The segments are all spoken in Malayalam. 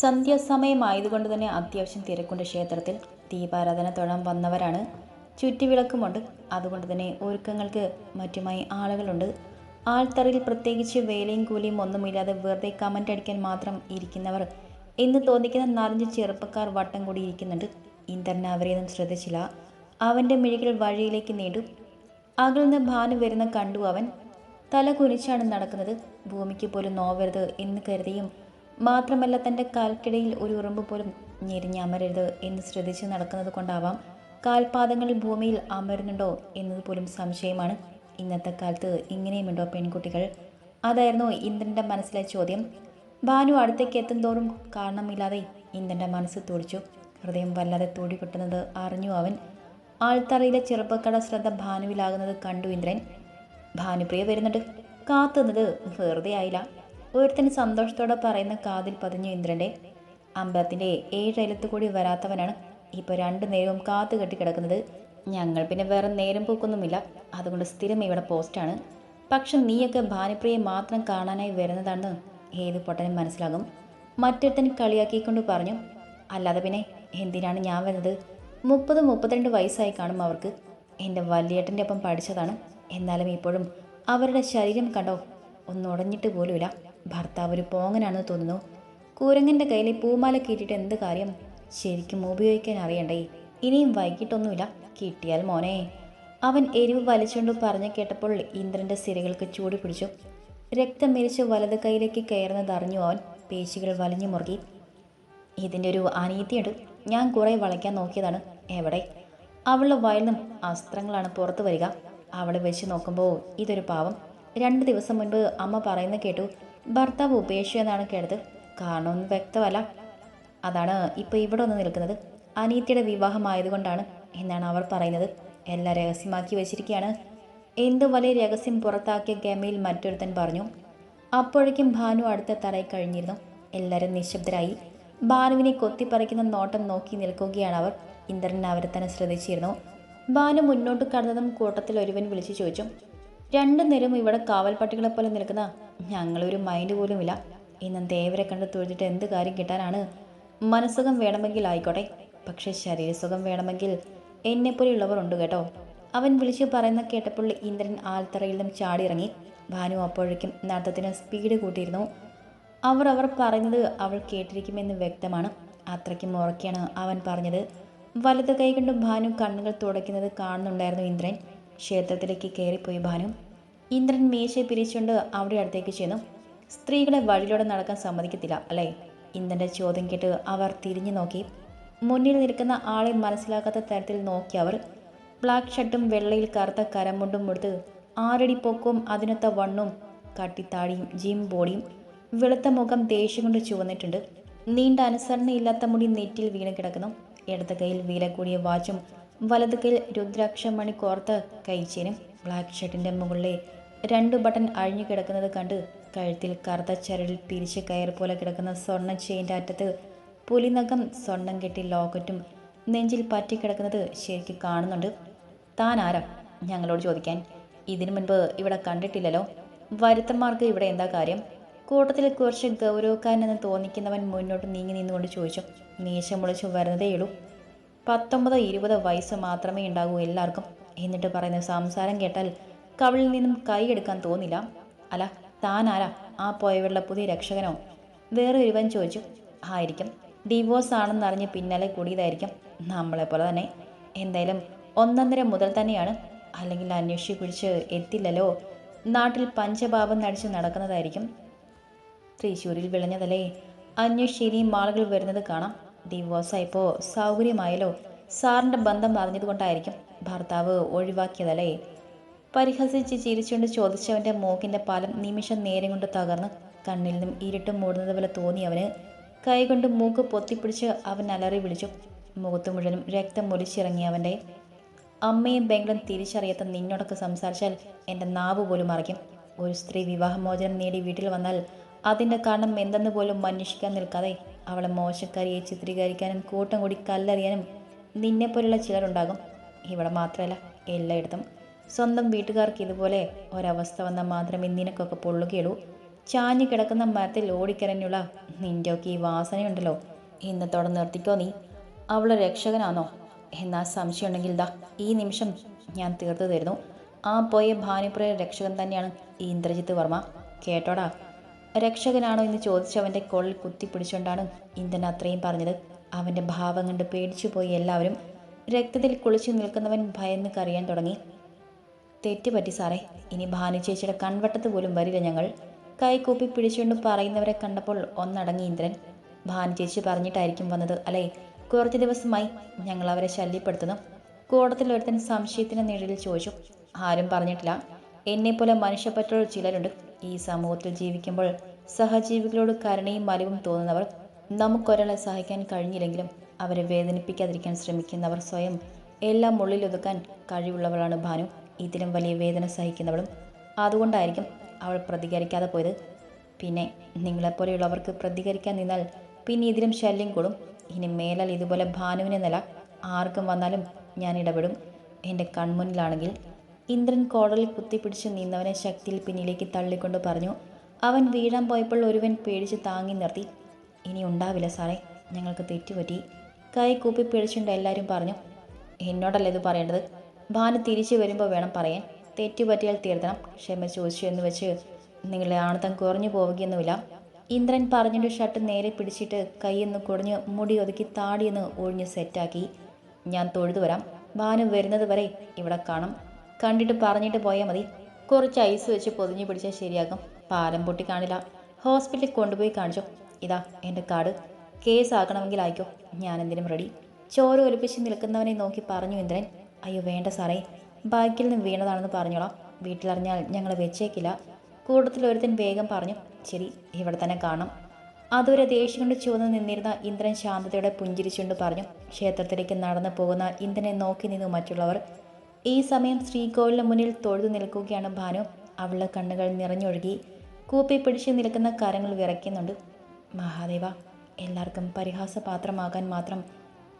സന്ധ്യാസമയമായതുകൊണ്ട് തന്നെ അത്യാവശ്യം തിരക്കുണ്ട് ക്ഷേത്രത്തിൽ. ദീപാരാധന തൊഴാൻ വന്നവരാണ്. ചുറ്റുവിളക്കുമുണ്ട്. അതുകൊണ്ട് തന്നെ ഒരുക്കങ്ങൾക്ക് മറ്റുമായി ആളുകളുണ്ട്. ആൾത്തറയിൽ പ്രത്യേകിച്ച് വേലയും കൂലിയും ഒന്നുമില്ലാതെ വെറുതെ കമന്റ് അടിക്കാൻ മാത്രം ഇരിക്കുന്നവർ. എന്ന് തോന്നിക്കുന്ന നാലഞ്ച് ചെറുപ്പക്കാർ വട്ടം കൂടി ഇരിക്കുന്നുണ്ട് ഇന്ദ്രൻ അവരെയൊന്നും ശ്രദ്ധിച്ചില്ല. അവന്റെ മിഴികൾ വഴിയിലേക്ക് നീണ്ടു. അകൽന്ന് ഭാനു വരുന്ന കണ്ടു അവൻ. തല കുനിച്ചാണ് നടക്കുന്നത്. ഭൂമിക്ക് പോലും നോവരുത് എന്ന് കരുതിയും മാത്രമല്ല തന്റെ കാൽക്കിടയിൽ ഒരു ഉറുമ്പ് പോലും ഞെരിഞ്ഞമരരുത് എന്ന് ശ്രദ്ധിച്ച് നടക്കുന്നത് കൊണ്ടാവാം കാൽപാദങ്ങൾ ഭൂമിയിൽ അമരുന്നുണ്ടോ എന്നത് പോലും സംശയമാണ്. ഇന്നത്തെ കാലത്ത് ഇങ്ങനെയുമുണ്ടോ പെൺകുട്ടികൾ? അതായിരുന്നു ഇന്ദ്രന്റെ മനസ്സിലെ ചോദ്യം. ഭാനു അടുത്തേക്ക് എത്തും തോറും കാരണമില്ലാതെ ഇന്ദ്രന്റെ മനസ്സ് തുടിച്ചു. ഹൃദയം വല്ലാതെ തൂടി കിട്ടുന്നത് അറിഞ്ഞു അവൻ. ആൾത്തറയിലെ ചെറുപ്പക്കട ശ്രദ്ധ ഭാനുവിലാകുന്നത് കണ്ടു ഇന്ദ്രൻ. ഭാനുപ്രിയ വരുന്നുണ്ട്. കാത്തുന്നത് വെറുതെ ആയില്ല. ഒരുത്തന് സന്തോഷത്തോടെ പറയുന്ന കാതിൽ പതിഞ്ഞു ഇന്ദ്രന്റെ അമ്പലത്തിന്റെ ഏഴയലത്ത് കൂടി വരാത്തവനാണ് ഇപ്പോൾ രണ്ട് നേരവും കാത്തു കെട്ടി കിടക്കുന്നത്. ഞങ്ങൾ പിന്നെ വേറെ നേരം പോക്കൊന്നുമില്ല. അതുകൊണ്ട് സ്ഥിരം ഇവിടെ പോസ്റ്റാണ് പക്ഷെ നീയൊക്കെ ഭാനുപ്രിയെ മാത്രം കാണാനായി വരുന്നതാണെന്ന് ഏത് പൊട്ടനും മനസ്സിലാകും. മറ്റൊരുത്തൻ കളിയാക്കിക്കൊണ്ട് പറഞ്ഞു അല്ലാതെ പിന്നെ എന്തിനാണ് ഞാൻ വരുന്നത്? മുപ്പത് മുപ്പത്തിരണ്ട് വയസ്സായി കാണും അവർക്ക്. എന്റെ വലിയേട്ടന്റെ ഒപ്പം പഠിച്ചതാണ്. എന്നാലും ഇപ്പോഴും അവരുടെ ശരീരം കണ്ടോ? ഒന്നുടഞ്ഞിട്ട് പോലുമില്ല. ഭർത്താവ് ഒരു പോങ്ങനാണെന്ന് തോന്നുന്നു. കൂരങ്ങന്റെ കയ്യിൽ പൂമാല കീട്ടിട്ട് എന്ത് കാര്യം? ശരിക്കും ഉപയോഗിക്കാൻ അറിയണ്ടേ? ഇനിയും വൈകിട്ടൊന്നുമില്ല. കിട്ടിയാൽ മോനെ. അവൻ എരിവ് വലിച്ചുകൊണ്ട് പറഞ്ഞു കേട്ടപ്പോൾ ഇന്ദ്രന്റെ സിരകൾക്ക് ചൂട് പിടിച്ചു. രക്തം മെരിച്ച് വലത് കൈയിലേക്ക് കയറുന്നതറിഞ്ഞു അവൻ പേശികൾ വലിഞ്ഞു മുറുകി. ഇതിന്റെ ഒരു അനീതിയുണ്ട്. ഞാൻ കുറേ വളയ്ക്കാൻ നോക്കിയതാണ്. എവിടെ? അവളുടെ നിന്നും അസ്ത്രങ്ങളാണ് പുറത്തു വരിക. അവളെ വെച്ച് നോക്കുമ്പോൾ ഇതൊരു പാവം. രണ്ട് ദിവസം മുൻപ് അമ്മ പറയുന്ന കേട്ടു. ഭർത്താവ് ഉപേക്ഷിച്ചു എന്നാണ് കേട്ടത്. കാരണമൊന്നും വ്യക്തമല്ല. അതാണ് ഇപ്പോൾ ഇവിടെ ഒന്ന് നിൽക്കുന്നത്. അനീത്തിയുടെ വിവാഹമായതുകൊണ്ടാണ് എന്നാണ് അവർ പറയുന്നത്. എല്ലാം രഹസ്യമാക്കി വെച്ചിരിക്കുകയാണ്. എന്ത് വലിയ രഹസ്യം പുറത്താക്കിയ ഗമയിൽ മറ്റൊരുത്തൻ പറഞ്ഞു. അപ്പോഴേക്കും ഭാനു അടുത്ത തറയിൽ കഴിഞ്ഞിരുന്നു. എല്ലാവരും നിശബ്ദരായി. ഭാനുവിനെ കൊത്തിപ്പറിക്കുന്ന നോട്ടം നോക്കി നിൽക്കുകയാണ് അവർ. ഇന്ദ്രൻ അവരെ തന്നെ ശ്രദ്ധിച്ചിരുന്നു. ഭാനു മുന്നോട്ട് കടന്നതും കൂട്ടത്തിൽ ഒരുവൻ വിളിച്ചു ചോദിച്ചു. രണ്ടു നേരം ഇവിടെ കാവൽ പട്ടികളെ പോലെ നിൽക്കുന്ന ഞങ്ങളൊരു മൈൻഡ് പോലുമില്ല ഇന്നും ദേവരെ കണ്ട് തൊഴുതിട്ട് എന്ത് കാര്യം കിട്ടാനാണ്? മനസ്സുഖം വേണമെങ്കിൽ ആയിക്കോട്ടെ. പക്ഷെ ശരീരസുഖം വേണമെങ്കിൽ എന്നെപ്പോലെയുള്ളവർ ഉണ്ട് കേട്ടോ. അവൻ വിളിച്ചു പറയുന്ന കേട്ടപ്പോൾ ഇന്ദ്രൻ ആൽത്തറയിൽ നിന്നും ചാടിയിറങ്ങി. ഭാനു അപ്പോഴേക്കും നടത്തത്തിന് സ്പീഡ് കൂട്ടിയിരുന്നു. അവർ അവർ പറയുന്നത് അവൾ കേട്ടിരിക്കുമെന്ന് വ്യക്തമാണ്. അത്രയ്ക്കും ഉറക്കെയാണ് അവൻ പറഞ്ഞത്. വലത് കൈ കൊണ്ട് ഭാനു കണ്ണുകൾ തുടയ്ക്കുന്നത് കാണുന്നുണ്ടായിരുന്നു ഇന്ദ്രൻ. ക്ഷേത്രത്തിലേക്ക് കയറിപ്പോയി ഭാനു. ഇന്ദ്രൻ മേശയെ പിരിച്ചുകൊണ്ട് അവിടെ അടുത്തേക്ക് ചെന്നു. സ്ത്രീകളെ വഴിയിലൂടെ നടക്കാൻ സമ്മതിക്കത്തില്ല അല്ലേ? ഇന്ദ്രന്റെ ചോദ്യം കേട്ട് അവർ തിരിഞ്ഞു നോക്കി. മുന്നിൽ നിൽക്കുന്ന ആളെ മനസ്സിലാക്കാത്ത തരത്തിൽ നോക്കി അവർ. ബ്ലാക്ക് ഷർട്ടും വെള്ളയിൽ കറുത്ത കരമുണ്ടും എടുത്ത് ആറടി പൊക്കവും അതിനൊത്ത വണ്ണും കട്ടിത്താടിയും ജിം ബോഡിയും വെളുത്ത മുഖം ദേഷ്യം കൊണ്ട് ചുവന്നിട്ടുണ്ട്. നീണ്ട അനുസരണയില്ലാത്ത മുടി നെറ്റിൽ വീണ് കിടക്കുന്നു. ഇടത്ത കൈയിൽ വീല കൂടിയ വാച്ചും വലത് കൈയിൽ രുദ്രാക്ഷമണി കോർത്ത കൈച്ചേനും ബ്ലാക്ക് ഷർട്ടിന്റെ മുകളിലെ രണ്ട് ബട്ടൺ അഴിഞ്ഞു കിടക്കുന്നത് കണ്ട് കഴുത്തിൽ കറുത്ത ചരടിൽ പിരിച്ച് കയർ പോലെ കിടക്കുന്ന സ്വർണ ചെയിന്റെ അറ്റത്ത് പുലിനകം സ്വർണം കെട്ടി ലോക്കറ്റും നെഞ്ചിൽ പറ്റിക്കിടക്കുന്നത് ശരിക്കും കാണുന്നുണ്ട്. താൻ ആരാ? ഞങ്ങളോട് ചോദിക്കാൻ. ഇതിനു മുൻപ് ഇവിടെ കണ്ടിട്ടില്ലല്ലോ. വരുത്തന്മാർക്ക് ഇവിടെ എന്താ കാര്യം? കൂട്ടത്തിൽ കുറച്ച് ഗൗരവക്കാരനെന്ന് തോന്നിക്കുന്നവൻ മുന്നോട്ട് നീങ്ങി നിന്നുകൊണ്ട് ചോദിച്ചു. മീശ മുളിച്ചു വരുന്നതേയുള്ളൂ. പത്തൊമ്പത് ഇരുപത് വയസ്സ് മാത്രമേ ഉണ്ടാകൂ എല്ലാവർക്കും. എന്നിട്ട് പറയുന്ന സംസാരം കേട്ടാൽ കവിളിൽ നിന്നും കൈയെടുക്കാൻ തോന്നില്ല. അല്ല താനാരാ? ആ പോയവരുടെ പുതിയ രക്ഷകനോ? വേറെ ഒരുവൻ ചോദിച്ചു. ആയിരിക്കും. ഡിവോഴ്സ് ആണെന്നറിഞ്ഞ് പിന്നാലെ കൂടിയതായിരിക്കും. നമ്മളെപ്പോലെ തന്നെ. എന്തായാലും ഒന്നൊന്നര മുതൽ തന്നെയാണ്. അല്ലെങ്കിൽ അന്വേഷിച്ച് പിടിച്ച് എത്തില്ലല്ലോ. നാട്ടിൽ പഞ്ചപാപം നടിച്ച് നടക്കുന്നതായിരിക്കും. തൃശ്ശൂരിൽ വിളഞ്ഞതല്ലേ? അന്വേഷിച്ച് ഇനിയും ആളുകൾ വരുന്നത് കാണാം. ഡിവോഴ്സായപ്പോൾ സൗകര്യമായല്ലോ. സാറിന്റെ ബന്ധം അറിഞ്ഞതുകൊണ്ടായിരിക്കും ഭർത്താവ് ഒഴിവാക്കിയതല്ലേ? പരിഹസിച്ച് ചിരിച്ചുകൊണ്ട് ചോദിച്ചവന്റെ മൂക്കിന്റെ പാലം നിമിഷം നേരം കൊണ്ട് തകർന്ന് കണ്ണിൽ നിന്നും ഇരുട്ട് മൂടുന്നത് പോലെ തോന്നി അവന്. കൈകൊണ്ട് മൂക്ക് പൊത്തിപ്പിടിച്ച് അവൻ അലറി വിളിച്ചു. മുഖത്തു മുഴുവനും രക്തം ഒലിച്ചിറങ്ങി അവന്റെ അമ്മയും ബെങ്കിലും തിരിച്ചറിയാത്ത നിന്നോടൊക്കെ സംസാരിച്ചാൽ എന്റെ നാവ് പോലും മറിക്കും. ഒരു സ്ത്രീ വിവാഹമോചനം നേടി വീട്ടിൽ വന്നാൽ അതിന്റെ കാരണം എന്തെന്ന് പോലും അന്വേഷിക്കാൻ നിൽക്കാതെ അവളെ മോശക്കാരിയെ ചിത്രീകരിക്കാനും കൂട്ടം കൂടി കല്ലെറിയാനും നിന്നെപ്പോലുള്ള ചിലരുണ്ടാകും. ഇവിടെ മാത്രമല്ല എല്ലായിടത്തും. സ്വന്തം വീട്ടുകാർക്ക് ഇതുപോലെ ഒരവസ്ഥ വന്നാൽ മാത്രമേ നിനക്കൊക്കെ പൊള്ളുകയുള്ളൂ. ചാഞ്ഞു കിടക്കുന്ന മരത്തിൽ ഓടിക്കരഞ്ഞുള്ള നിന്റെയൊക്കെ ഈ വാസനയുണ്ടല്ലോ. ഇന്നത്തോടെ നിർത്തിക്കോ നീ. അവൾ രക്ഷകനാണോ എന്നാൽ സംശയമുണ്ടെങ്കിൽ ദാ ഈ നിമിഷം ഞാൻ തീർത്തു തരുന്നു. ആ പോയ ഭാനുപ്രിയ രക്ഷകൻ തന്നെയാണ് ഇന്ദ്രജിത്ത് വർമ്മ. കേട്ടോടാ? രക്ഷകനാണോ എന്ന് ചോദിച്ചവന്റെ കൊള്ളിൽ കുത്തിപ്പിടിച്ചുകൊണ്ടാണ് ഇന്ദ്രൻ അത്രയും പറഞ്ഞത്. അവന്റെ ഭാവം കണ്ട് പേടിച്ചു പോയി എല്ലാവരും രക്തത്തിൽ കുളിച്ചു നിൽക്കുന്നവൻ ഭയന്ന് കറിയാൻ തുടങ്ങി. തെറ്റുപറ്റി സാറേ ഇനി ഭാനു ചേച്ചിയുടെ കൺവട്ടത്ത് പോലും വരില്ല ഞങ്ങൾ. കൈകൂപ്പി പിടിച്ചുകൊണ്ട് പറയുന്നവരെ കണ്ടപ്പോൾ ഒന്നടങ്ങി ഇന്ദ്രൻ. ഭാനു ചേച്ചി പറഞ്ഞിട്ടായിരിക്കും വന്നത് അല്ലേ? കുറച്ച് ദിവസമായി ഞങ്ങൾ അവരെ ശല്യപ്പെടുത്തുന്നു. കൂടത്തിൽ ഒരുത്തൻ സംശയത്തിന് നിഴലിൽ ചോദിച്ചു. ആരും പറഞ്ഞിട്ടില്ല. എന്നെപ്പോലെ മനുഷ്യപ്പറ്റുള്ള ചിലരുണ്ട്. ഈ സമൂഹത്തിൽ ജീവിക്കുമ്പോൾ സഹജീവികളോട് കരുണയും മലിവും തോന്നുന്നവർ നമുക്കൊരാളെ സഹായിക്കാൻ കഴിഞ്ഞില്ലെങ്കിലും അവരെ വേദനിപ്പിക്കാതിരിക്കാൻ ശ്രമിക്കുന്നവർ സ്വയം എല്ലാം ഉള്ളിലൊതുക്കാൻ കഴിവുള്ളവളാണ് ഭാനു. ഇതിലും വലിയ വേദന സഹിക്കുന്നവളും അതുകൊണ്ടായിരിക്കും അവൾ പ്രതികരിക്കാതെ പോയത്. പിന്നെ നിങ്ങളെപ്പോലെയുള്ളവർക്ക് പ്രതികരിക്കാൻ നിന്നാൽ പിന്നെ ഇതിലും ശല്യം കൂടും. ഇനി മേലാൽ ഇതുപോലെ ഭാനുവിനെ നില ആർക്കും വന്നാലും ഞാൻ ഇടപെടും. എന്റെ കൺമുന്നിലാണെങ്കിൽ ഇന്ദ്രൻ കോടലിൽ കുത്തിപ്പിടിച്ച് നിന്നവനെ ശക്തിയിൽ പിന്നിലേക്ക് തള്ളിക്കൊണ്ട് പറഞ്ഞു അവൻ വീഴാൻ പോയപ്പോൾ ഒരുവൻ പേടിച്ച് താങ്ങി നിർത്തി. ഇനി ഉണ്ടാവില്ല സാറേ ഞങ്ങൾക്ക് തെറ്റുപറ്റി. കൈ കൂപ്പി പിടിച്ചുകൊണ്ട് എല്ലാവരും പറഞ്ഞു എന്നോടല്ല ഇത് പറയേണ്ടത്? ഭാനു തിരിച്ചു വരുമ്പോൾ വേണം പറയാൻ. തെറ്റുപറ്റിയാൽ തീർത്തണം. ക്ഷമ ചോദിച്ചു എന്ന് വെച്ച് നിങ്ങളെ ആണത്തം കുറഞ്ഞു പോവുകയൊന്നുമില്ല. ഇന്ദ്രൻ പറഞ്ഞിട്ട് ഷർട്ട് നേരെ പിടിച്ചിട്ട് കൈയൊന്ന് കുടഞ്ഞ് മുടി ഒതുക്കി താടിയൊന്ന് ഒഴിഞ്ഞ് സെറ്റാക്കി ഞാൻ തൊഴുതു വരാം ഭാനു വരുന്നത് വരെ ഇവിടെ കാണും. കണ്ടിട്ട് പറഞ്ഞിട്ട് പോയാൽ മതി. കുറച്ച് ഐസ് വെച്ച് പൊതിഞ്ഞു പിടിച്ചാൽ ശരിയാകും. പാലം പൊട്ടി കാണില്ല. ഹോസ്പിറ്റലിൽ കൊണ്ടുപോയി കാണിച്ചോ. ഇതാ എന്റെ കാർഡ്. കേസ് ആക്കണമെങ്കിൽ ആയിക്കോ ഞാൻ എന്തിനും റെഡി ചോര ഒലിപ്പിച്ച് നിൽക്കുന്നവനെ നോക്കി പറഞ്ഞു ഇന്ദ്രൻ. അയ്യോ വേണ്ട സാറേ. ബാക്കിൽ നിന്ന് വീണതാണെന്ന് പറഞ്ഞോളാം. വീട്ടിലറിഞ്ഞാൽ ഞങ്ങൾ വെച്ചേക്കില്ല. കൂട്ടത്തിൽ ഒരുത്തൻ വേഗം പറഞ്ഞു ശരി ഇവിടെ തന്നെ കാണാം. അതുവരെ ദേഷ്യം കൊണ്ട് ചുവന്ന് നിന്നിരുന്ന ഇന്ദ്രൻ ശാന്തതയോടെ പുഞ്ചിരിച്ചുകൊണ്ട് പറഞ്ഞു ക്ഷേത്രത്തിലേക്ക് നടന്നു പോകുന്ന ഇന്ദ്രനെ നോക്കി നിന്നു മറ്റുള്ളവർ. ഈ സമയം ശ്രീകോവിലിന് മുന്നിൽ തൊഴുതു നിൽക്കുകയാണ് ഭാനു. അവളുടെ കണ്ണുകൾ നിറഞ്ഞൊഴുകി കൂപ്പി പിടിച്ച് നിൽക്കുന്ന കരങ്ങൾ വിറയ്ക്കുന്നുണ്ട്. മഹാദേവ എല്ലാവർക്കും പരിഹാസപാത്രമാകാൻ മാത്രം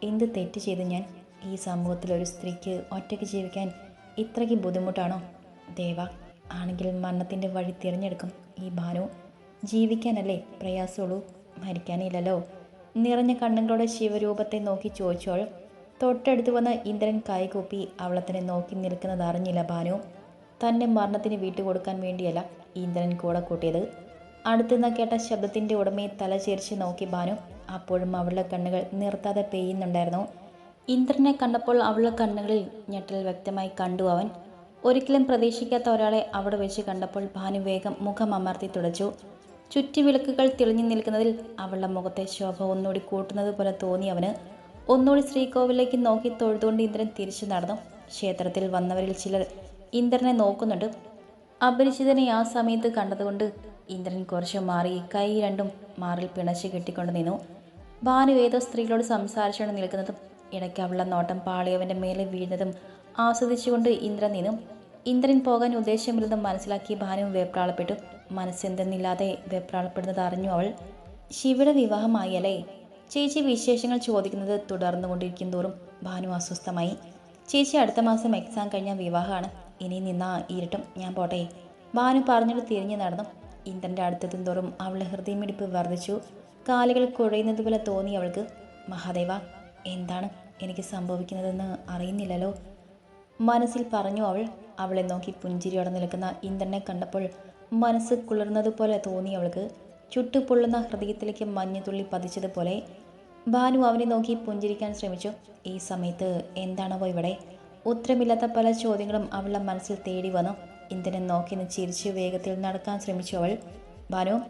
എന്ത് തെറ്റ് ചെയ്ത് ഞാൻ? ഈ സമൂഹത്തിൽ ഒരു സ്ത്രീക്ക് ഒറ്റയ്ക്ക് ജീവിക്കാൻ ഇത്രയ്ക്ക് ബുദ്ധിമുട്ടാണോ? ദേവ ആണെങ്കിൽ മരണത്തിന്റെ വഴി തിരഞ്ഞെടുക്കും. ഈ ഭാനു ജീവിക്കാനല്ലേ പ്രയാസമുള്ളൂ? മരിക്കാനില്ലല്ലോ? നിറഞ്ഞ കണ്ണുകളുടെ ശിവരൂപത്തെ നോക്കി ചോദിച്ചോൾ തൊട്ടടുത്ത് വന്ന ഇന്ദ്രൻ കൈകൂപ്പി അവളത്തിനെ നോക്കി നിൽക്കുന്നത് അറിഞ്ഞില്ല ഭാനു. തന്റെ മരണത്തിന് വിട്ടുകൊടുക്കാൻ വേണ്ടിയല്ല ഇന്ദ്രൻ കൂടെ കൂട്ടിയത്. അടുത്തുനിന്ന് കേട്ട ശബ്ദത്തിന്റെ ഉടമയെ തലചേരിച്ച് നോക്കി ഭാനു. അപ്പോഴും അവളുടെ കണ്ണുകൾ നിർത്താതെ പെയ്യുന്നുണ്ടായിരുന്നു. ഇന്ദ്രനെ കണ്ടപ്പോൾ അവളുടെ കണ്ണുകളിൽ ഞെട്ടൽ വ്യക്തമായി കണ്ടു അവൻ. ഒരിക്കലും പ്രതീക്ഷിക്കാത്ത ഒരാളെ അവിടെ വെച്ച് കണ്ടപ്പോൾ ഭാനു വേഗം മുഖം അമർത്തി തുടച്ചു. ചുറ്റുവിളക്കുകൾ തെളിഞ്ഞു നിൽക്കുന്നതിൽ അവളുടെ മുഖത്തെ ശോഭ ഒന്നുകൂടി കൂട്ടുന്നത് പോലെ തോന്നി അവന്. ഒന്നുകൂടി ശ്രീകോവിലേക്ക് നോക്കി തൊഴുതുകൊണ്ട് ഇന്ദ്രൻ തിരിച്ചു നടന്നു. ക്ഷേത്രത്തിൽ വന്നവരിൽ ചിലർ ഇന്ദ്രനെ നോക്കുന്നുണ്ട്. അപരിചിതനെ ആ സമയത്ത് കണ്ടതുകൊണ്ട് ഇന്ദ്രൻ കുറച്ച് മാറി കൈ രണ്ടും മാറിൽ പിണച്ച് കെട്ടിക്കൊണ്ട് നിന്നു. ഭാനു ഏതോ സ്ത്രീകളോട് സംസാരിച്ചുകൊണ്ട് നിൽക്കുന്നതും ഇടയ്ക്ക് അവളുടെ നോട്ടം പാളിയവന്റെ മേലെ വീഴുന്നതും ആസ്വദിച്ചുകൊണ്ട് ഇന്ദ്രൻ നിന്നു. ഇന്ദ്രൻ പോകാൻ ഉദ്ദേശമില്ലെന്ന് മനസ്സിലാക്കി ഭാനു വെപ്രാളപ്പെട്ടു. മനസ്സെന്തെന്നില്ലാതെ വെപ്രാളപ്പെടുന്നത് അറിഞ്ഞു അവൾ. ശിവയുടെ വിവാഹമായല്ലേ? ചേച്ചി വിശേഷങ്ങൾ ചോദിക്കുന്നത് തുടർന്നുകൊണ്ടിരിക്കും തോറും ഭാനു അസ്വസ്ഥമായി. ചേച്ചി അടുത്ത മാസം എക്സാം കഴിഞ്ഞ വിവാഹമാണ്. ഇനി നിന്നാ ഇരുട്ടും ഞാൻ പോട്ടെ. ഭാനു പറഞ്ഞിട്ട് തിരിഞ്ഞു നടന്നു. ഇന്ദ്രന്റെ അടുത്തെത്തും തോറും അവളുടെ ഹൃദയമിടിപ്പ് വർദ്ധിച്ചു. കാലുകൾ കുഴയുന്നത് പോലെ തോന്നി അവൾക്ക്. മഹാദേവ എന്താണ് എനിക്ക് സംഭവിക്കുന്നതെന്ന് അറിയുന്നില്ലല്ലോ. മനസ്സിൽ പറഞ്ഞു അവൾ. അവളെ നോക്കി പുഞ്ചിരിയോടെ നിൽക്കുന്ന ഇന്ദ്രനെ കണ്ടപ്പോൾ മനസ്സ് കുളിർന്നതുപോലെ തോന്നി അവൾക്ക്. ചുട്ടുപൊള്ളുന്ന ഹൃദയത്തിലേക്ക് മഞ്ഞുതുള്ളി പതിച്ചതുപോലെ ഭാനു അവനെ നോക്കി പുഞ്ചിരിക്കാൻ ശ്രമിച്ചു. ഈ സമയത്ത് എന്താണവോ ഇവിടെ? ഉത്തരമില്ലാത്ത പല ചോദ്യങ്ങളും അവളുടെ മനസ്സിൽ തേടി വന്നു. ഇന്ദ്രനെ നോക്കി നിന്ന് ചിരിച്ച് വേഗത്തിൽ നടക്കാൻ ശ്രമിച്ചു അവൾ. ഭാനു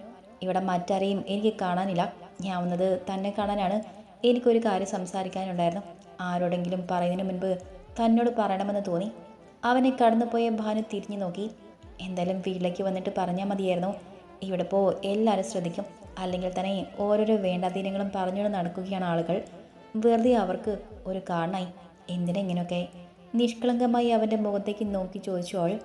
ഇവിടെ മറ്റാരെയും എനിക്ക് കാണാനില്ല. ഞാൻ വന്നത് തന്നെ കാണാനാണ്. എനിക്കൊരു കാര്യം സംസാരിക്കാനുണ്ടായിരുന്നു. ആരോടെങ്കിലും പറയുന്നതിന് മുൻപ് തന്നോട് പറയണമെന്ന് തോന്നി. അവനെ കടന്നുപോയ ഭാനു തിരിഞ്ഞു നോക്കി. എന്തായാലും വീട്ടിലേക്ക് വന്നിട്ട് പറഞ്ഞാൽ മതിയായിരുന്നു. ഇവിടെ പോ എല്ലാവരും ശ്രദ്ധിക്കും. അല്ലെങ്കിൽ തന്നെ ഓരോരോ വേണ്ടാധീനങ്ങളും പറഞ്ഞുകൊണ്ട് നടക്കുകയാണ് ആളുകൾ. വെറുതെ അവർക്ക് ഒരു കാരണമായി എന്തിനാ ഇങ്ങനെയൊക്കെ? നിഷ്കളങ്കമായി അവന്റെ മുഖത്തേക്ക് നോക്കി ചോദിച്ചോൾ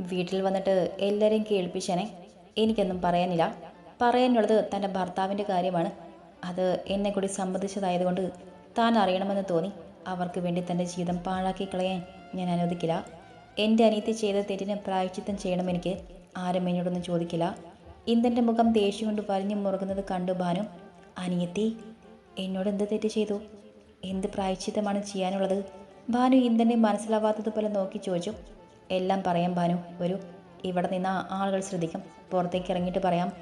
വീട്ടിൽ വന്നിട്ട് എല്ലാവരെയും കേൾപ്പിച്ചനെ. എനിക്കൊന്നും പറയാനില്ല. പറയാനുള്ളത് തന്റെ ഭർത്താവിന്റെ കാര്യമാണ്. അത് എന്നെ കൂടി സംബന്ധിച്ചതായതുകൊണ്ട് താൻ അറിയണമെന്ന് തോന്നി. അവർക്ക് വേണ്ടി തന്റെ ജീവിതം പാഴാക്കി കളയാൻ ഞാൻ അനുവദിക്കില്ല. എന്റെ അനിയത്തി ചെയ്ത തെറ്റിന് പ്രായച്ചിത്തം ചെയ്യണം എനിക്ക്. ആരും എന്നോടൊന്നും ചോദിക്കില്ല. ഇന്ദന്റെ മുഖം ദേഷ്യം കൊണ്ട് വലിഞ്ഞു മുറുകുന്നത് കണ്ടു ഭാനു. അനിയത്തി എന്നോട് എന്ത് തെറ്റ് ചെയ്തു? എന്ത് പ്രായച്ചിത്തമാണ് ചെയ്യാനുള്ളത്? ഭാനു ഇന്ദനെ മനസ്സിലാവാത്തതുപോലെ നോക്കി ചോദിച്ചു. എല്ലാം പറയാം ഭാനു. ഒരു ഇവിടെ നിന്ന് ആളുകൾ ശ്രദ്ധിക്കും. പുറത്തേക്ക് ഇറങ്ങിയിട്ട് പറയാം.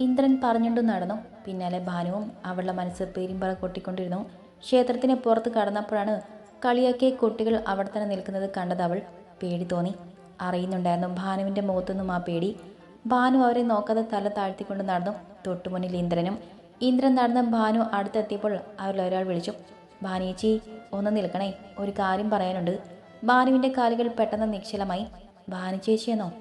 ഇന്ദ്രൻ പറഞ്ഞുകൊണ്ട് നടന്നു. പിന്നാലെ ഭാനുവും അവളുടെ മനസ്സ് പെരുമ്പറ കൊട്ടിക്കൊണ്ടിരുന്നു. ക്ഷേത്രത്തിന് പുറത്ത് കടന്നപ്പോഴാണ് കളിയാക്കിയ കുട്ടികൾ അവിടെ തന്നെ നിൽക്കുന്നത് കണ്ടത് അവൾ. പേടി തോന്നി. അറിയുന്നുണ്ടായിരുന്നു ഭാനുവിന്റെ മുഖത്തുനിന്നും ആ പേടി. ഭാനു അവരെ നോക്കാതെ തല താഴ്ത്തിക്കൊണ്ട് നടന്നു. തൊട്ടുമുന്നിൽ ഇന്ദ്രനും ഇന്ദ്രൻ നടന്ന് ഭാനു അടുത്തെത്തിയപ്പോൾ അവരിൽ ഒരാൾ വിളിച്ചു. ഭാനിയേച്ചി ഒന്ന് നിൽക്കണേ ഒരു കാര്യം പറയാനുണ്ട്. ഭാനുവിന്റെ കാലുകൾ പെട്ടെന്ന് നിശ്ചലമായി. ഭാനു ചേച്ചിയെന്നോ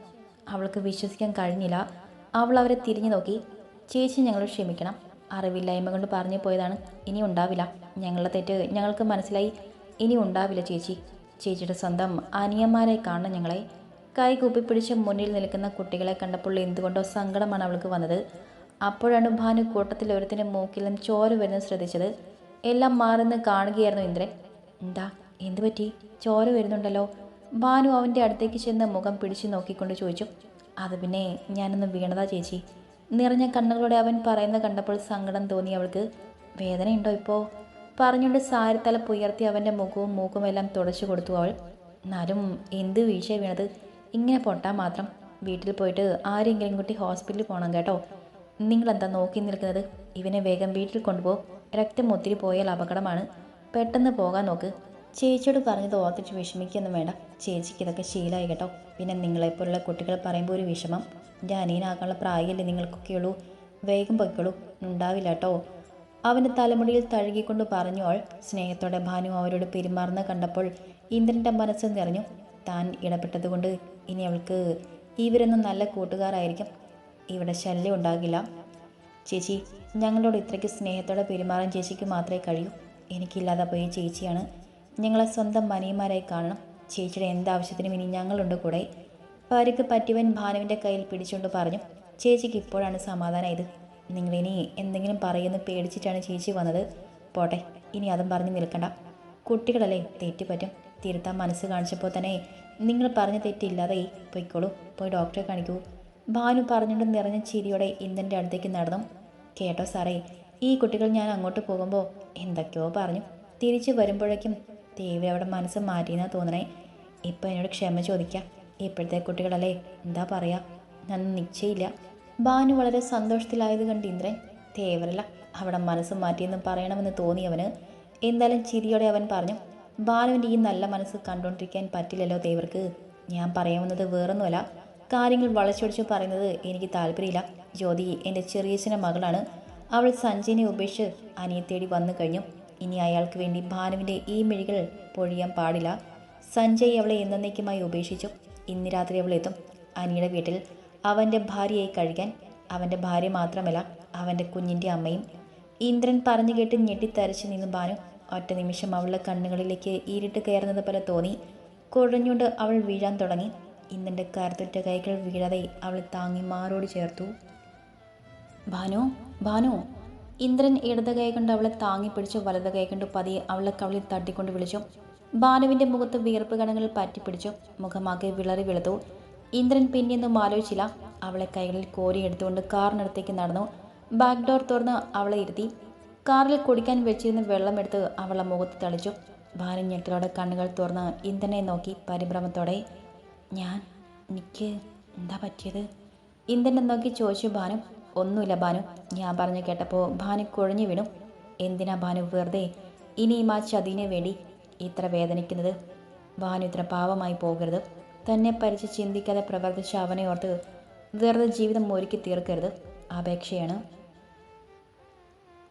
അവൾക്ക് വിശ്വസിക്കാൻ കഴിഞ്ഞില്ല. അവൾ അവരെ തിരിഞ്ഞു നോക്കി. ചേച്ചി ഞങ്ങൾ ക്ഷമിക്കണം. അറിവില്ലായ്മ കൊണ്ട് പറഞ്ഞു പോയതാണ്. ഇനി ഉണ്ടാവില്ല. ഞങ്ങളുടെ തെറ്റ് ഞങ്ങൾക്ക് മനസ്സിലായി. ഇനി ഉണ്ടാവില്ല ചേച്ചി. ചേച്ചിയുടെ സ്വന്തം അനിയന്മാരായി കാണണം ഞങ്ങളെ. കൈ കൂപ്പിപ്പിടിച്ച് മുന്നിൽ നിൽക്കുന്ന കുട്ടികളെ കണ്ടപ്പോൾ എന്തുകൊണ്ടോ സങ്കടമാണ് അവൾക്ക് വന്നത്. അപ്പോഴാണ് ഭാനു കൂട്ടത്തിൽ ഒരുത്തിന്റെ മൂക്കിലും ചോര വരുന്നത് ശ്രദ്ധിച്ചത്. എല്ലാം മാറുന്ന കാണുകയായിരുന്നു ഇന്ദ്രൻ. എന്താ? എന്തു പറ്റി? ചോര വരുന്നുണ്ടല്ലോ. ഭാനു അവന്റെ അടുത്തേക്ക് ചെന്ന് മുഖം പിടിച്ചു നോക്കിക്കൊണ്ട് ചോദിച്ചു. അത് പിന്നെ ഞാനൊന്ന് വീണതാ ചേച്ചി. നിറഞ്ഞ കണ്ണുകളോടെ അവൻ പറയുന്ന കണ്ടപ്പോൾ സങ്കടം തോന്നി അവൾക്ക്. വേദനയുണ്ടോ ഇപ്പോൾ പറഞ്ഞുകൊണ്ട് സാരിത്തല പുയർത്തി അവന്റെ മുഖവും മൂക്കും എല്ലാം തുടച്ചു കൊടുത്തു അവൾ. എന്നാലും എന്ത് വീഴ്ച വീണത്? ഇങ്ങനെ പൊട്ടാൻ മാത്രം വീട്ടിൽ പോയിട്ട് ആരെങ്കിലും കുട്ടി ഹോസ്പിറ്റലിൽ പോകണം കേട്ടോ. നിങ്ങളെന്താ നോക്കി നിൽക്കുന്നത്? ഇവനെ വേഗം വീട്ടിൽ കൊണ്ടുപോകും രക്തം ഒത്തിരി പോയാൽ അപകടമാണ്. പെട്ടെന്ന് പോകാൻ നോക്ക്. ചേച്ചിയോട് പറഞ്ഞത് ഓർത്തിട്ട് വിഷമിക്കൊന്നും വേണ്ട. ചേച്ചിക്ക് ഇതൊക്കെ ശീലമായി കേട്ടോ. പിന്നെ നിങ്ങളെപ്പോലുള്ള കുട്ടികൾ പറയുമ്പോൾ ഒരു വിഷമം. എന്റെ അനിയനാകാനുള്ള പ്രായമല്ലേ നിങ്ങൾക്കൊക്കെയുള്ളൂ വേഗം പൊയ്ക്കോളൂ. ഉണ്ടാവില്ല കേട്ടോ. അവന്റെ തലമുടിയിൽ തഴുകിക്കൊണ്ട് പറഞ്ഞു അവൾ സ്നേഹത്തോടെ ഭാനു അവരോട് പെരുമാറുന്ന കണ്ടപ്പോൾ ഇന്ദ്രന്റെ മനസ്സ് നിറഞ്ഞു. താൻ ഇടപെട്ടതുകൊണ്ട് ഇനി അവൾക്ക് ഇവരൊന്നും നല്ല കൂട്ടുകാരായിരിക്കും. ഇവിടെ ശല്യം ഉണ്ടാകില്ല. ചേച്ചി ഞങ്ങളോട് ഇത്രയ്ക്ക് സ്നേഹത്തോടെ പെരുമാറാൻ ചേച്ചിക്ക് മാത്രമേ കഴിയൂ. എനിക്കില്ലാതെ പോയ ചേച്ചിയാണ്. ഞങ്ങളെ സ്വന്തം മനിയന്മാരായി കാണണം. ചേച്ചിയുടെ എന്താവശ്യത്തിനും ഇനി ഞങ്ങളുണ്ട് കൂടെ. പരിക്ക് പറ്റിയവൻ ഭാനുവിന്റെ കയ്യിൽ പിടിച്ചുകൊണ്ട് പറഞ്ഞു ചേച്ചിക്ക് ഇപ്പോഴാണ് സമാധാനമായത് നിങ്ങളിനി എന്തെങ്കിലും പറയുമെന്ന് പേടിച്ചിട്ടാണ് ചേച്ചി വന്നത്. പോട്ടെ ഇനി അതും പറഞ്ഞ് നിൽക്കണ്ട. കുട്ടികളല്ലേ തെറ്റുപറ്റും തിരുത്താൻ മനസ്സ് കാണിച്ചപ്പോൾ തന്നെ നിങ്ങൾ പറഞ്ഞ തെറ്റില്ലാതെ പൊയ്ക്കോളൂ പോയി ഡോക്ടറെ കാണിക്കൂ. ഭാനു പറഞ്ഞുകൊണ്ട് നിറഞ്ഞ ചിരിയോടെ ഇന്ദന്റെ അടുത്തേക്ക് നടന്നു. കേട്ടോ സാറേ ഈ കുട്ടികൾ ഞാൻ അങ്ങോട്ട് പോകുമ്പോൾ എന്തൊക്കെയോ പറഞ്ഞു. തിരിച്ചു വരുമ്പോഴേക്കും ദേവി അവിടെ മനസ്സ് മാറ്റിയെന്നാ തോന്നണേ. ഇപ്പം എന്നോട് ക്ഷമ ചോദിക്കാം. ഇപ്പോഴത്തെ കുട്ടികളല്ലേ എന്താ പറയുക ഞാൻ നിശ്ചയില്ല. ഭാനു വളരെ സന്തോഷത്തിലായത് കണ്ട് ഇന്ദ്രൻ തേവരല്ല അവിടെ മനസ്സ് മാറ്റിയെന്ന് പറയണമെന്ന് തോന്നിയവന് എന്തായാലും ചിരിയോടെ അവൻ പറഞ്ഞു ബാലുവിന്റെ ഈ നല്ല മനസ്സ് കണ്ടുകൊണ്ടിരിക്കാൻ പറ്റില്ലല്ലോ ദേവർക്ക്. ഞാൻ പറയാവുന്നത് വേറൊന്നുമല്ല. കാര്യങ്ങൾ വളച്ചൊടിച്ച് പറയുന്നത് എനിക്ക് താല്പര്യമില്ല. ജ്യോതി എന്റെ ചെറിയച്ഛന്റെ മകളാണ്. അവൾ സഞ്ജയനെ ഉപേക്ഷിച്ച് അനിയെ തേടി വന്നു കഴിഞ്ഞു. ഇനി അയാൾക്ക് വേണ്ടി ഭാനുവിന്റെ ഈ മിഴികൾ പൊഴിയാൻ പാടില്ല. സഞ്ജയ് അവളെ എന്നേക്കുമായി ഉപേക്ഷിച്ചു. ഇന്ന് രാത്രി അവളെത്തും അനിയുടെ വീട്ടിൽ അവന്റെ ഭാര്യയായി കഴിക്കാൻ. അവന്റെ ഭാര്യ മാത്രമല്ല അവന്റെ കുഞ്ഞിന്റെ അമ്മയും. ഇന്ദ്രൻ പറഞ്ഞു കേട്ട് ഞെട്ടിത്തരച്ച് നിന്ന് ഭാനു ഒറ്റ നിമിഷം അവളുടെ കണ്ണുകളിലേക്ക് ഈരിട്ട് കയറുന്നത് പോലെ തോന്നി. കുഴഞ്ഞുകൊണ്ട് അവൾ വീഴാൻ തുടങ്ങി. ഇന്നെന്റെ കരുത്തുറ്റ കൈകൾ വീഴാതെ അവൾ താങ്ങി മാറോട് ചേർത്തു. ഭാനു ഭാനു. ഇന്ദ്രൻ ഇടത് കൈ കൊണ്ട് അവളെ താങ്ങി പിടിച്ച് വലത് കൈ കൊണ്ട് പതിയെ അവളെ കവളിൽ തട്ടിക്കൊണ്ട് വിളിച്ചു. ഭാനുവിന്റെ മുഖത്ത് വിയർപ്പ് കണങ്ങൾ പറ്റിപ്പിടിച്ചു മുഖമാകെ വിളറി വെളുത്തു. ഇന്ദ്രൻ പിന്നെയൊന്നും ആലോചിച്ചില്ല. അവളെ കൈകളിൽ കോരി കോരിയെടുത്തുകൊണ്ട് കാറിനടുത്തേക്ക് നടന്നു. ബാക്ക് ഡോർ തുറന്ന് അവളെ ഇരുത്തി. കാറിൽ കുടിക്കാൻ വെച്ചിരുന്ന വെള്ളമെടുത്ത് അവളെ മുഖത്ത് തളിച്ചു. ഭാനു ഞെട്ടലോടെ കണ്ണുകൾ തുറന്ന് ഇന്ദ്രനെ നോക്കി പരിഭ്രമത്തോടെ ഞാൻ എനിക്ക് എന്താ പറ്റിയത്? ഇന്ദ്രനെ നോക്കി ചോദിച്ചു ഭാനു. ഒന്നുമില്ല ഭാനു. ഞാൻ പറഞ്ഞു കേട്ടപ്പോൾ ഭാനു കുഴഞ്ഞു വീണു. എന്തിനാ ഭാനു വെറുതെ ഇനിയും ആ ചതിനെ വേണ്ടി ഇത്ര വേദനിക്കുന്നത്? ഭാനു ഇത്ര പാവമായി പോകരുത്. തന്നെ പരിച്ച് ചിന്തിക്കാതെ പ്രവർത്തിച്ച അവനെ ഓർത്ത് വെറുതെ ജീവിതം ഒരുക്കി തീർക്കരുത്. അപേക്ഷയാണ്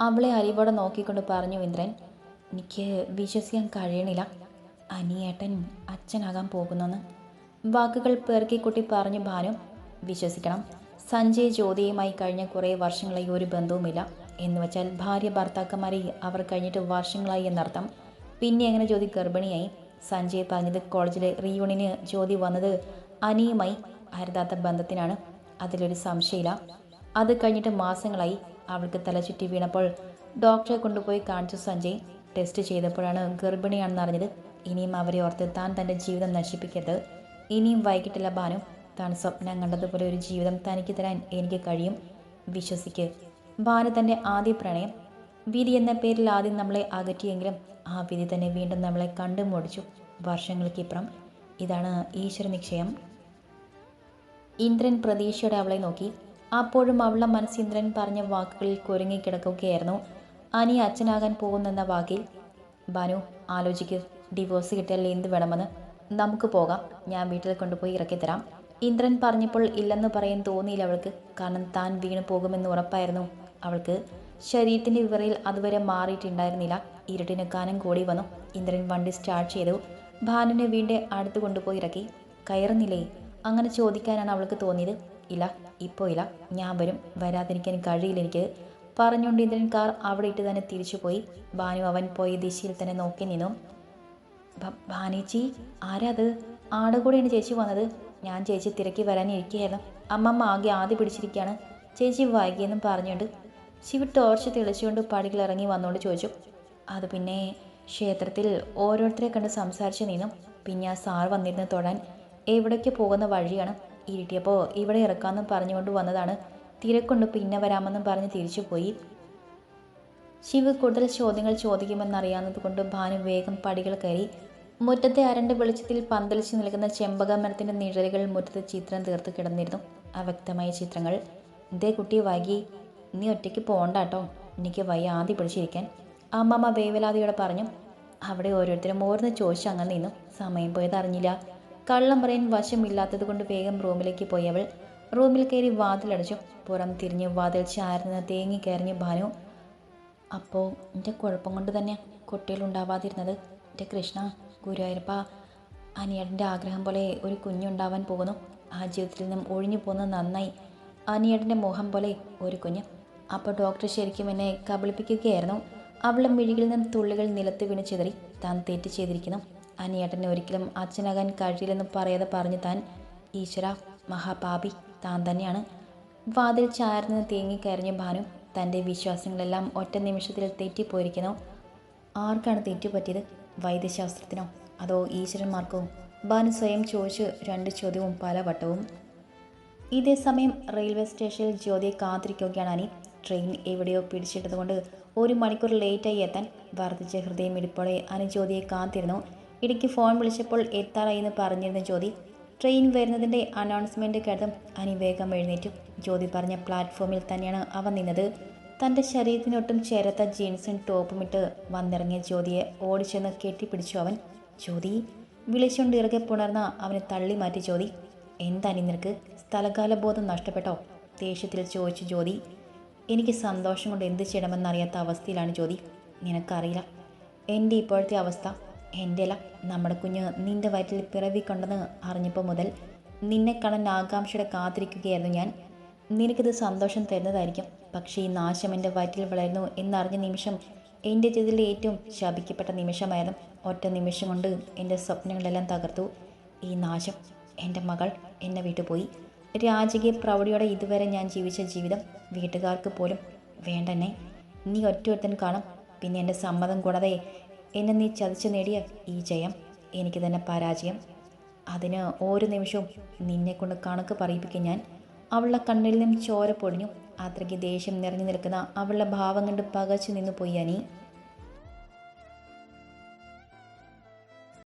അവളെ അരിവോടെ നോക്കിക്കൊണ്ട് പറഞ്ഞു ഇന്ദ്രൻ എനിക്ക് വിശ്വസിക്കാൻ കഴിയണില്ല. അനിയേട്ടൻ അച്ഛനാകാൻ പോകുന്നെന്ന്. വാക്കുകൾ പെറുക്കിക്കുട്ടി പറഞ്ഞു ഭാനു വിശ്വസിക്കണം. സഞ്ജയ് ജ്യോതിയുമായി കഴിഞ്ഞ കുറേ വർഷങ്ങളായി ഒരു ബന്ധവുമില്ല. എന്ന് വെച്ചാൽ ഭാര്യ ഭർത്താക്കന്മാരെ അവർ കഴിഞ്ഞിട്ട് വർഷങ്ങളായി എന്നർത്ഥം. പിന്നെ എങ്ങനെ ജ്യോതി ഗർഭിണിയായി. സഞ്ജയ് പറഞ്ഞത് കോളേജിലെ റീയൂണിന് ജ്യോതി വന്നത് അനിയുമായി അരുതാത്ത ബന്ധത്തിനാണ്. അതിലൊരു സംശയമില്ല. അത് കഴിഞ്ഞിട്ട് മാസങ്ങളായി അവൾക്ക് തലചുറ്റി വീണപ്പോൾ ഡോക്ടറെ കൊണ്ടുപോയി കാണിച്ചു സഞ്ജയ് ടെസ്റ്റ് ചെയ്തപ്പോഴാണ് ഗർഭിണിയാണെന്ന് അറിഞ്ഞത്. ഇനിയും അവരെ ഓർത്ത് താൻ തന്റെ ജീവിതം നശിപ്പിക്കരുത്. ഇനിയും വൈകിട്ടില്ല ഭാനു താൻ സ്വപ്നം കണ്ടതുപോലെ ഒരു ജീവിതം തനിക്ക് തരാൻ എനിക്ക് കഴിയും. വിശ്വസിക്ക്. ഭാനു തന്റെ ആദ്യ പ്രണയം. വിധി എന്ന പേരിൽ ആദ്യം നമ്മളെ അകറ്റിയെങ്കിലും ആ വിധി തന്നെ വീണ്ടും നമ്മളെ കണ്ടു മുടിച്ചു വർഷങ്ങൾക്കിപ്പുറം. ഇതാണ് ഈശ്വര നിശ്ചയം ഇന്ദ്രൻ പ്രതീക്ഷയോടെ അവളെ നോക്കി. അപ്പോഴും അവളുടെ മനസ്സ് ഇന്ദ്രൻ പറഞ്ഞ വാക്കുകളിൽ കുരുങ്ങിക്കിടക്കുകയായിരുന്നു അനി അച്ഛനാകാൻ പോകുന്നെന്ന വാക്കിൽ ബാനു ആലോചിക്ക്. ഡിവോഴ്സ് കിട്ടിയാൽ എന്ത് വേണമെന്ന്? നമുക്ക് പോകാം. ഞാൻ വീട്ടിൽ കൊണ്ടുപോയി ഇറക്കിത്തരാം ഇന്ദ്രൻ പറഞ്ഞപ്പോൾ ഇല്ലെന്ന് പറയാൻ തോന്നിയില്ല അവൾക്ക്. കാരണം താൻ വീണു പോകുമെന്ന് ഉറപ്പായിരുന്നു അവൾക്ക്. ശരീരത്തിന്റെ വിവരയിൽ അതുവരെ മാറിയിട്ടുണ്ടായിരുന്നില്ല. ഇരുട്ടിന് കാനം കൂടി വന്നു. ഇന്ദ്രൻ വണ്ടി സ്റ്റാർട്ട് ചെയ്തു. ഭാനുവിനെ വീണ്ടും അടുത്ത് കൊണ്ടുപോയി ഇറക്കി. കയറുന്നില്ലേ? അങ്ങനെ ചോദിക്കാനാണ് അവൾക്ക് തോന്നിയത്. ഇല്ല ഇപ്പോൾ ഇല്ല ഞാൻ വരും. വരാതിരിക്കാൻ കഴിയില്ല എനിക്ക്. പറഞ്ഞുകൊണ്ട് ഇന്ദ്രൻ കാർ അവിടെ ഇട്ട് തന്നെ തിരിച്ചു പോയി. ഭാനു അവൻ പോയ ദിശയിൽ തന്നെ നോക്കി നിന്നു. ഭാനേച്ചി ആരാത് ആടെ കൂടെയാണ് ചേച്ചി വന്നത്. ഞാൻ ചേച്ചി തിരക്കി വരാനിരിക്കുകയായിരുന്നു. അമ്മമ്മ ആകെ ആദ്യം പിടിച്ചിരിക്കുകയാണ്. ചേച്ചി വൈകിയെന്നും പറഞ്ഞുകൊണ്ട് ശിവ ടോർച്ച് തെളിച്ചുകൊണ്ട് പടികൾ ഇറങ്ങി വന്നുകൊണ്ട് ചോദിച്ചു. അത് പിന്നെ ക്ഷേത്രത്തിൽ ഓരോരുത്തരെ കണ്ട് സംസാരിച്ച് നിന്നു. പിന്നെ ആ സാർ വന്നിരുന്ന് തൊഴാൻ എവിടേക്ക് പോകുന്ന വഴിയാണ്. ഇരുട്ടിയപ്പോൾ ഇവിടെ ഇറക്കാമെന്നും പറഞ്ഞുകൊണ്ട് വന്നതാണ്. തിരക്കൊണ്ട് പിന്നെ വരാമെന്നും പറഞ്ഞ് തിരിച്ചു പോയി. ശിവ് കൂടുതൽ ചോദ്യങ്ങൾ ചോദിക്കുമെന്നറിയാവുന്നത് കൊണ്ട് ഭാനു വേഗം പടികൾ കയറി. മുറ്റത്തെ അരണ്ട് വെളിച്ചത്തിൽ പന്തലിച്ച് നിൽക്കുന്ന ചെമ്പക മരത്തിന്റെ നിഴലുകൾ മുറ്റത്ത് ചിത്രം തീർത്ത് കിടന്നിരുന്നു. അവ്യക്തമായ ചിത്രങ്ങൾ. ഇതേ കുട്ടി വൈകി. നീ ഒറ്റയ്ക്ക് പോകണ്ട കേട്ടോ എനിക്ക് വയ്യ ആദ്യം പിടിച്ചിരിക്കാൻ. അമ്മമ്മ വേവലാതിയോടെ പറഞ്ഞു. അവിടെ ഓരോരുത്തരും ഓരോന്ന് ചോദിച്ച് അങ്ങനെ നിന്നു. സമയം പോയത് അറിഞ്ഞില്ല. കള്ളം പറയാൻ വശമില്ലാത്തത് കൊണ്ട് വേഗം റൂമിലേക്ക് പോയി അവൾ. റൂമിൽ കയറി വാതിലടച്ചു. പുറം തിരിഞ്ഞ് വാതിൽ ചാരുന്ന തേങ്ങി കയറിഞ്ഞ് ഭാനു അപ്പോൾ എന്റെ കുഴപ്പം കൊണ്ട് തന്നെ കുട്ടികളുണ്ടാവാതിരുന്നത് എന്റെ കൃഷ്ണ ഗുരുവായൂരപ്പ അനിയടന്റെ ആഗ്രഹം പോലെ ഒരു കുഞ്ഞുണ്ടാവാൻ പോകുന്നു. ആ ജീവിതത്തിൽ നിന്നും ഒഴിഞ്ഞു പോകുന്നത് നന്നായി. അനിയടന്റെ മുഖം പോലെ ഒരു കുഞ്ഞ്. അപ്പോൾ ഡോക്ടർ ശരിക്കും എന്നെ കബളിപ്പിക്കുകയായിരുന്നു. അവളുടെ മിഴികളിൽ നിന്നും തുള്ളികൾ നിലത്ത് വീണ് ചിതറി. താൻ തെറ്റ് ചെയ്തിരിക്കുന്നു. അനിയേട്ടനെ ഒരിക്കലും അച്ഛനാകാൻ കഴിയില്ലെന്ന് പറയാതെ പറഞ്ഞു താൻ ഈശ്വര മഹാപാപി താൻ തന്നെയാണ്. വാതിൽ ചാർന്ന് തേങ്ങിക്കരഞ്ഞ ഭാനു തന്റെ വിശ്വാസങ്ങളെല്ലാം ഒറ്റ നിമിഷത്തിൽ തെറ്റിപ്പോയിരിക്കുന്നു. ആർക്കാണ് തെറ്റുപറ്റിയത്? വൈദ്യശാസ്ത്രത്തിനോ? അതോ ഈശ്വരന്മാർക്കോ? ഭാനു സ്വയം ചോദിച്ച് രണ്ട് ചോദ്യവും പല വട്ടവും. ഇതേ സമയം റെയിൽവേ സ്റ്റേഷനിൽ ജ്യോതിയെ കാത്തിരിക്കുകയാണ് അനി. ട്രെയിൻ എവിടെയോ പിടിച്ചിട്ടതുകൊണ്ട് ഒരു മണിക്കൂർ ലേറ്റായി എത്താൻ വർദ്ധിച്ച അനി ജ്യോതിയെ കാത്തിരുന്നു. ഇടയ്ക്ക് ഫോൺ വിളിച്ചപ്പോൾ എത്താറായി എന്ന് പറഞ്ഞിരുന്ന ജ്യോതി ട്രെയിൻ വരുന്നതിന്റെ അനൗൺസ്മെന്റ് കേട്ടതും അനി വേഗം എഴുന്നേറ്റു. ജ്യോതി പറഞ്ഞ പ്ലാറ്റ്ഫോമിൽ തന്നെയാണ് അവൻ നിന്നത്. തന്റെ ശരീരത്തിനൊട്ടും ചേരാത്ത ജീൻസും ടോപ്പും ഇട്ട് വന്നിറങ്ങിയ ജ്യോതിയെ ഓടിച്ചെന്ന് കെട്ടിപ്പിടിച്ചു അവൻ. ജ്യോതി വിളിച്ചുകൊണ്ട് ഇറകെ പുണർന്ന അവനെ തള്ളി മാറ്റി ജ്യോതി. എന്താനി നിനക്ക്? സ്ഥലകാലബോധം നഷ്ടപ്പെട്ടോ? ദേഷ്യത്തിൽ ചോദിച്ചു ജ്യോതി. എനിക്ക് സന്തോഷം കൊണ്ട് എന്ത് ചെയ്യണമെന്നറിയാത്ത അവസ്ഥയിലാണ് ജ്യോതി. നിനക്കറിയില്ല. എന്റെ ഇപ്പോഴത്തെ അവസ്ഥ എന്റെ ഇല നമ്മുടെ കുഞ്ഞ് നിന്റെ വയറ്റിൽ പിറവിക്കൊണ്ടെന്ന് അറിഞ്ഞപ്പോൾ മുതൽ നിന്നെ കാണാൻ ആകാംക്ഷയുടെ കാത്തിരിക്കുകയായിരുന്നു ഞാൻ. നിനക്കിത് സന്തോഷം തരുന്നതായിരിക്കും. പക്ഷേ ഈ നാശം എന്റെ വയറ്റിൽ വളരുന്നു എന്നറിഞ്ഞ നിമിഷം എന്റെ ജീവിതത്തിലെ ഏറ്റവും ശപിക്കപ്പെട്ട നിമിഷമായിരുന്നു. ഒറ്റ നിമിഷം കൊണ്ട് എന്റെ സ്വപ്നങ്ങളെല്ലാം തകർത്തു. ഈ നാശം എന്റെ മകൾ എന്നെ വിട്ടുപോയി രാജകീയ പ്രൗഢിയോടെ ഇതുവരെ ഞാൻ ജീവിച്ച ജീവിതം വീട്ടുകാർക്ക് പോലും വേണ്ടെന്നെ. നീ ഒറ്റ ഒരുത്തൻ കാണും. പിന്നെ എന്റെ സമ്മതം കൂടാതെ എന്നെ നീ ചതിച്ചു നേടിയ ഈ ജയം എനിക്ക് തന്നെ പരാജയം. അതിന് ഓരോ നിമിഷവും നിന്നെ കൊണ്ട് കണക്ക് പറയിപ്പിക്കും ഞാൻ അവളുടെ കണ്ണിൽ നിന്നും ചോര പൊടിഞ്ഞു അത്രയ്ക്ക് ദേഷ്യം നിറഞ്ഞു നിൽക്കുന്ന അവളുടെ ഭാവം കണ്ട് പകച്ചു നിന്നു പോയി അനി.